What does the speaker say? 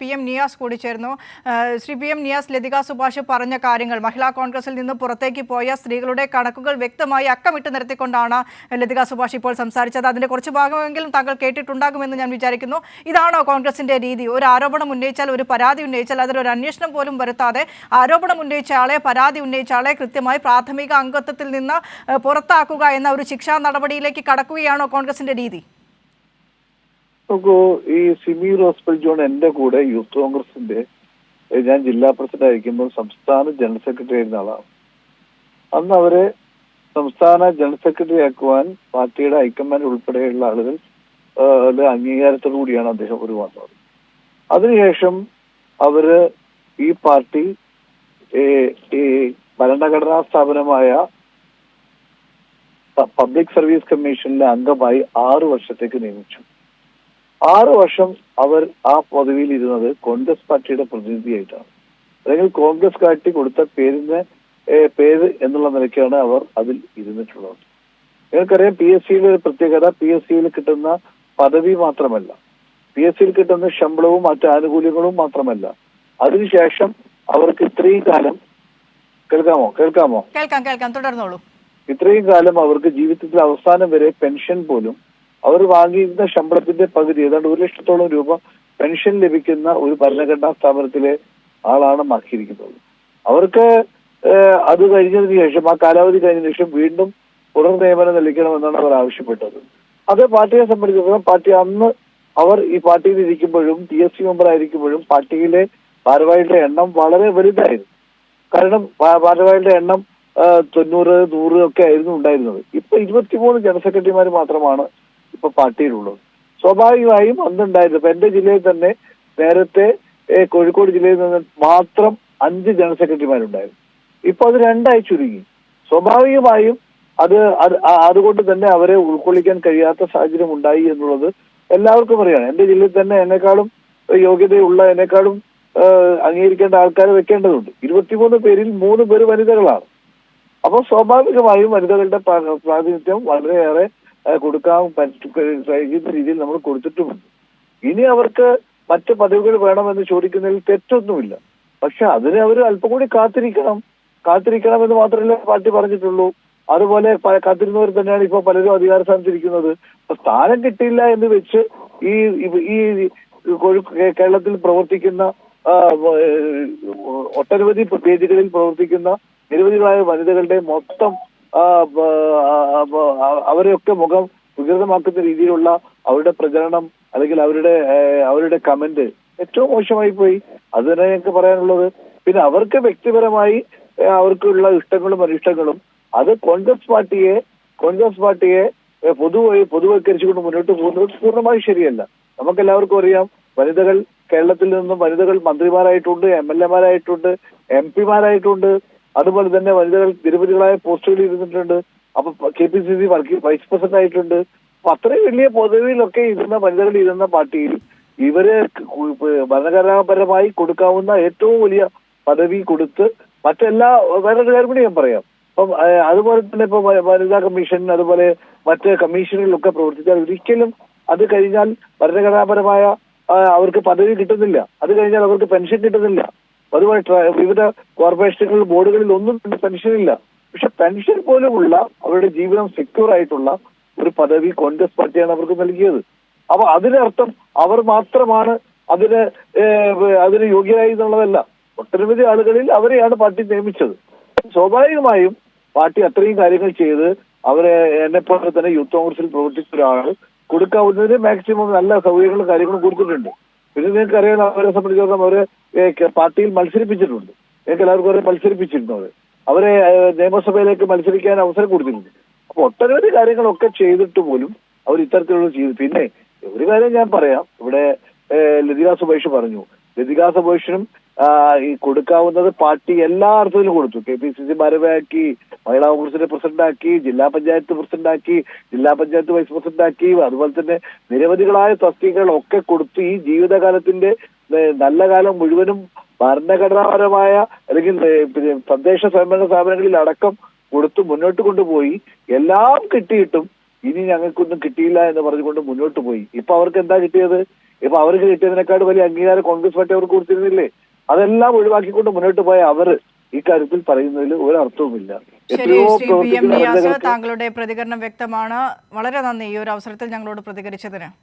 P M Niyas കൂടി ചേർന്നു Shri P M Niyas Lathika Subhash പറഞ്ഞ കാര്യങ്ങൾ മഹിളാ കോൺഗ്രസിൽ നിന്ന് പുറത്തേക്ക് പോയ സ്ത്രീകളുടെ കണക്കുകൾ വ്യക്തമായി അക്കമിട്ട് നിർത്തിക്കൊണ്ടാണ് ലതിക സുഭാഷ് ഇപ്പോൾ സംസാരിച്ചത്. അതിന്റെ കുറച്ച് ഭാഗമെങ്കിലും താങ്കൾ കേട്ടിട്ടുണ്ടാകുമെന്ന് ഞാൻ വിചാരിക്കുന്നു. ഇതാണോ കോൺഗ്രസിന്റെ രീതി? ഒരു ആരോപണം ഉന്നയിച്ചാൽ ഒരു പരാതി ഉന്നയിച്ചാൽ അതിലൊരു അന്വേഷണം പോലും വരുത്താതെ ആരോപണം ഉന്നയിച്ച ആളെ പരാതി ഉന്നയിച്ച ആളെ കൃത്യമായി പ്രാഥമിക അംഗത്വത്തിൽ നിന്ന് പുറത്താക്കുക എന്ന ഒരു ശിക്ഷാ നടപടിയിലേക്ക് കടക്കുകയാണോ കോൺഗ്രസിന്റെ രീതി? നോക്കൂ ഈ സിമി റോസ്ബൽ ജോൺ എന്റെ കൂടെ യൂത്ത് കോൺഗ്രസിന്റെ ഞാൻ ജില്ലാ പ്രസിഡന്റ് ആയിരിക്കുമ്പോൾ സംസ്ഥാന ജനറൽ സെക്രട്ടറി ആയിരുന്ന ആളാണ്. അന്ന് അവരെ സംസ്ഥാന ജനറൽ സെക്രട്ടറി ആക്കുവാൻ പാർട്ടിയുടെ ഹൈക്കമാൻഡ് ഉൾപ്പെടെയുള്ള ആളുകൾ അംഗീകാരത്തോടു കൂടിയാണ് അദ്ദേഹം ഒരു വന്നത് അതിനുശേഷം അവർ ഈ പാർട്ടി ഈ ഭരണഘടനാ സ്ഥാപനമായ പബ്ലിക് സർവീസ് കമ്മീഷനിലെ അംഗമായി ആറു വർഷത്തേക്ക് നിയമിച്ചു. ആറ് വർഷം അവർ ആ പദവിയിൽ ഇരുന്നത് കോൺഗ്രസ് പാർട്ടിയുടെ പ്രതിനിധിയായിട്ടാണ്. അല്ലെങ്കിൽ കോൺഗ്രസ് പാർട്ടി കൊടുത്ത പേരിന് പേര് എന്നുള്ള നിലയ്ക്കാണ് അവർ അതിൽ ഇരുന്നിട്ടുള്ളത്. നിങ്ങൾക്കറിയാം പി എസ് സിയിലെ ഒരു പ്രത്യേകത പി എസ് സിയിൽ കിട്ടുന്ന പദവി മാത്രമല്ല. പി എസ് സിയിൽ കിട്ടുന്ന ശമ്പളവും മറ്റ് ആനുകൂല്യങ്ങളും മാത്രമല്ല. അതിനുശേഷം അവർക്ക് ഇത്രയും കാലം കേൾക്കാമോ? കേൾക്കാമോ? കേൾക്കാം കേൾക്കാം. തുടർന്നോളൂ. ഇത്രയും കാലം അവർക്ക് ജീവിതത്തിൽ അവസാനം വരെ പെൻഷൻ പോലും അവർ വാങ്ങിയിരുന്ന ശമ്പളത്തിന്റെ പകുതി ഏതാണ്ട് ഒരു ലക്ഷത്തോളം രൂപ പെൻഷൻ ലഭിക്കുന്ന ഒരു ഭരണഘടനാ സ്ഥാപനത്തിലെ ആളാണ് മാക്കിയിരിക്കുന്നത്. അവർക്ക് അത് കഴിഞ്ഞതിന് ശേഷം ആ കാലാവധി കഴിഞ്ഞതിന് ശേഷം വീണ്ടും തുടർ നിയമനം നൽകണമെന്നാണ് അവർ ആവശ്യപ്പെട്ടത്. അത് പാർട്ടിയെ സംബന്ധിച്ചിടത്തോളം പാർട്ടി അന്ന് അവർ ഈ പാർട്ടിയിൽ ഇരിക്കുമ്പോഴും പി എസ് സി മെമ്പർ ആയിരിക്കുമ്പോഴും പാർട്ടിയിലെ ഭാരവാഹികളുടെ എണ്ണം വളരെ വലുതായിരുന്നു. കാരണം ഭാരവാഹികളുടെ എണ്ണം തൊണ്ണൂറ് നൂറ് ഒക്കെ ആയിരുന്നു ഉണ്ടായിരുന്നത്. ഇപ്പൊ ഇരുപത്തിമൂന്ന് ജനറൽ സെക്രട്ടറിമാർ മാത്രമാണ് ഇപ്പൊ പാർട്ടിയിലുള്ളത് സ്വാഭാവികമായും അന്നുണ്ടായിരുന്നു. ഇപ്പൊ എന്റെ ജില്ലയിൽ തന്നെ നേരത്തെ കോഴിക്കോട് ജില്ലയിൽ നിന്ന് മാത്രം അഞ്ച് ജനറൽ സെക്രട്ടറിമാരുണ്ടായിരുന്നു. ഇപ്പൊ അത് രണ്ടായി ചുരുങ്ങി. സ്വാഭാവികമായും അത് അത് അതുകൊണ്ട് തന്നെ അവരെ ഉൾക്കൊള്ളിക്കാൻ കഴിയാത്ത സാഹചര്യം ഉണ്ടായി എന്നുള്ളത് എല്ലാവർക്കും അറിയാണ് എന്റെ ജില്ലയിൽ തന്നെ എന്നെക്കാളും യോഗ്യതയുള്ള എന്നെക്കാളും അംഗീകരിക്കേണ്ട ആൾക്കാരെ വെക്കേണ്ടതുണ്ട്. ഇരുപത്തിമൂന്ന് പേരിൽ മൂന്ന് പേര് വനിതകളാണ്. അപ്പോൾ സ്വാഭാവികമായും വനിതകളുടെ പ്രാ- പ്രാതിനിധ്യം വളരെയേറെ കൊടുക്കാൻ കഴിയുന്ന രീതിയിൽ നമ്മൾ കൊടുത്തിട്ടുമുണ്ട്. ഇനി അവർക്ക് മറ്റ് പദവികൾ വേണമെന്ന് ചോദിക്കുന്നതിൽ തെറ്റൊന്നുമില്ല. പക്ഷെ അതിന് അവർ അല്പം കൂടി കാത്തിരിക്കണം. കാത്തിരിക്കണം എന്ന് മാത്രമല്ല പാർട്ടി പറഞ്ഞിട്ടുള്ളൂ. അതുപോലെ കാത്തിരുന്നവർ തന്നെയാണ് ഇപ്പൊ പലരും അധികാര സ്ഥാനത്തിരിക്കുന്നത്. അപ്പൊ സ്ഥാനം കിട്ടിയില്ല എന്ന് വെച്ച് ഈ ഈ കേരളത്തിൽ പ്രവർത്തിക്കുന്ന ഒട്ടനവധി വേദികളിൽ പ്രവർത്തിക്കുന്ന നിരവധികളായ വനിതകളുടെ മൊത്തം അവരെയൊക്കെ മുഖം വികൃതമാക്കുന്ന രീതിയിലുള്ള അവരുടെ പ്രചരണം അല്ലെങ്കിൽ അവരുടെ അവരുടെ കമന്റ് ഏറ്റവും മോശമായി പോയി. അത് തന്നെ ഞങ്ങൾക്ക് പറയാനുള്ളത്. പിന്നെ അവർക്ക് വ്യക്തിപരമായി അവർക്കുള്ള ഇഷ്ടങ്ങളും അനിഷ്ടങ്ങളും അത് കോൺഗ്രസ് പാർട്ടിയെ കോൺഗ്രസ് പാർട്ടിയെ പൊതുവായി പൊതു പൊതുവൽക്കരിച്ചുകൊണ്ട് മുന്നോട്ട് പോകുന്നത് പൂർണമായും ശരിയല്ല. നമുക്ക് എല്ലാവർക്കും അറിയാം വനിതകൾ കേരളത്തിൽ നിന്നും വനിതകൾ മന്ത്രിമാരായിട്ടുണ്ട് എം എൽ എമാരായിട്ടുണ്ട് എം പിമാരായിട്ടുണ്ട്. അതുപോലെ തന്നെ വനിതകൾ നിരവധികളായ പോസ്റ്റുകളിൽ ഇരുന്നിട്ടുണ്ട്. അപ്പൊ K P C C vice president ആയിട്ടുണ്ട്. അപ്പൊ അത്രയും വലിയ പദവിയിലൊക്കെ ഇരുന്ന വനിതകൾ ഇരുന്ന പാർട്ടിയിൽ ഇവർ ഭരണഘടനാപരമായി കൊടുക്കാവുന്ന ഏറ്റവും വലിയ പദവി കൊടുത്ത് മറ്റെല്ലാ വേറൊരു കാര്യം കൂടി ഞാൻ പറയാം. അപ്പം അതുപോലെ തന്നെ ഇപ്പൊ വനിതാ കമ്മീഷൻ അതുപോലെ മറ്റ് കമ്മീഷനുകളിലൊക്കെ പ്രവർത്തിച്ചാൽ ഒരിക്കലും അത് കഴിഞ്ഞാൽ ഭരണഘടനാപരമായ അവർക്ക് പദവി കിട്ടുന്നില്ല. അത് കഴിഞ്ഞാൽ അവർക്ക് പെൻഷൻ കിട്ടുന്നില്ല. അതുപോലെ വിവിധ കോർപ്പറേഷനുകളിൽ ബോർഡുകളിൽ ഒന്നും പെൻഷൻ ഇല്ല. പക്ഷെ പെൻഷൻ പോലുമുള്ള അവരുടെ ജീവിതം സെക്യൂർ ആയിട്ടുള്ള ഒരു പദവി കോൺഗ്രസ് പാർട്ടിയാണ് അവർക്ക് നൽകിയത്. അപ്പൊ അതിനർത്ഥം അവർ മാത്രമാണ് അതിന് അതിന് യോഗ്യരായി എന്നുള്ളതല്ല. ഒട്ടനവധി ആളുകളിൽ അവരെയാണ് പാർട്ടി നിയമിച്ചത്. സ്വാഭാവികമായും പാർട്ടി അത്രയും കാര്യങ്ങൾ ചെയ്ത് അവരെ എന്നെപ്പോലെ പോലെ തന്നെ യൂത്ത് കോൺഗ്രസിൽ പ്രവർത്തിച്ച ഒരാൾ കൊടുക്കാവുന്നതിന് മാക്സിമം നല്ല സൗകര്യങ്ങളും കാര്യങ്ങളും കൊടുത്തിട്ടുണ്ട്. പിന്നെ നിങ്ങൾക്ക് അറിയാം അവരെ സംബന്ധിച്ചിടത്തോളം അവരെ പാർട്ടിയിൽ മത്സരിപ്പിച്ചിട്ടുണ്ട്. നിങ്ങൾക്ക് എല്ലാവർക്കും അവരെ. മത്സരിപ്പിച്ചിരുന്നു അവരെ അവരെ നിയമസഭയിലേക്ക് മത്സരിക്കാൻ അവസരം കൊടുത്തിട്ടുണ്ട്. അപ്പൊ ഒട്ടനവധി കാര്യങ്ങളൊക്കെ ചെയ്തിട്ട് പോലും അവർ ഇത്തരത്തിലുള്ള ചെയ്തു. പിന്നെ ഒരു കാര്യം ഞാൻ പറയാം. ഇവിടെ ലതികാ സുബേഷ് പറഞ്ഞു. ലതിക സുബേഷിനും ഈ കൊടുക്കാവുന്നത് പാർട്ടി എല്ലാ അർത്ഥത്തിലും കൊടുത്തു. കെ പി സി സി ഭാരവാക്കി മഹിളാ കോൺഗ്രസിന്റെ പ്രസിഡന്റാക്കി ജില്ലാ പഞ്ചായത്ത് പ്രസിഡന്റാക്കി ജില്ലാ പഞ്ചായത്ത് വൈസ് പ്രസിഡന്റാക്കി അതുപോലെ തന്നെ നിരവധികളായ തസ്തികകൾ ഒക്കെ കൊടുത്തു. ഈ ജീവിതകാലത്തിന്റെ നല്ല കാലം മുഴുവനും ഭരണഘടനാപരമായ അല്ലെങ്കിൽ തദ്ദേശ സ്വയംഭരണ സ്ഥാപനങ്ങളിൽ അടക്കം കൊടുത്തു മുന്നോട്ട് കൊണ്ടുപോയി. എല്ലാം കിട്ടിയിട്ടും ഇനി ഞങ്ങൾക്കൊന്നും കിട്ടിയില്ല എന്ന് പറഞ്ഞുകൊണ്ട് മുന്നോട്ട് പോയി. ഇപ്പൊ അവർക്ക് എന്താ കിട്ടിയത്? ഇപ്പൊ അവർക്ക് കിട്ടിയതിനേക്കാൾ വലിയ അംഗീകാരം കോൺഗ്രസ് പാർട്ടി അവർക്ക് കൊടുത്തിരുന്നില്ലേ? അതെല്ലാം ഒഴിവാക്കിക്കൊണ്ട് മുന്നോട്ട് പോയ അവർ ഇക്കാര്യത്തിൽ പറയുന്നതിൽ ഒരർത്ഥവുമില്ല. ശരി എത്രയോ ശ്രീ പി എം നിയാസ് താങ്കളുടെ പ്രതികരണം വ്യക്തമാണ്. വളരെ നന്ദി ഈ ഒരു അവസരത്തിൽ ഞങ്ങളോട് പ്രതികരിച്ചതിന്.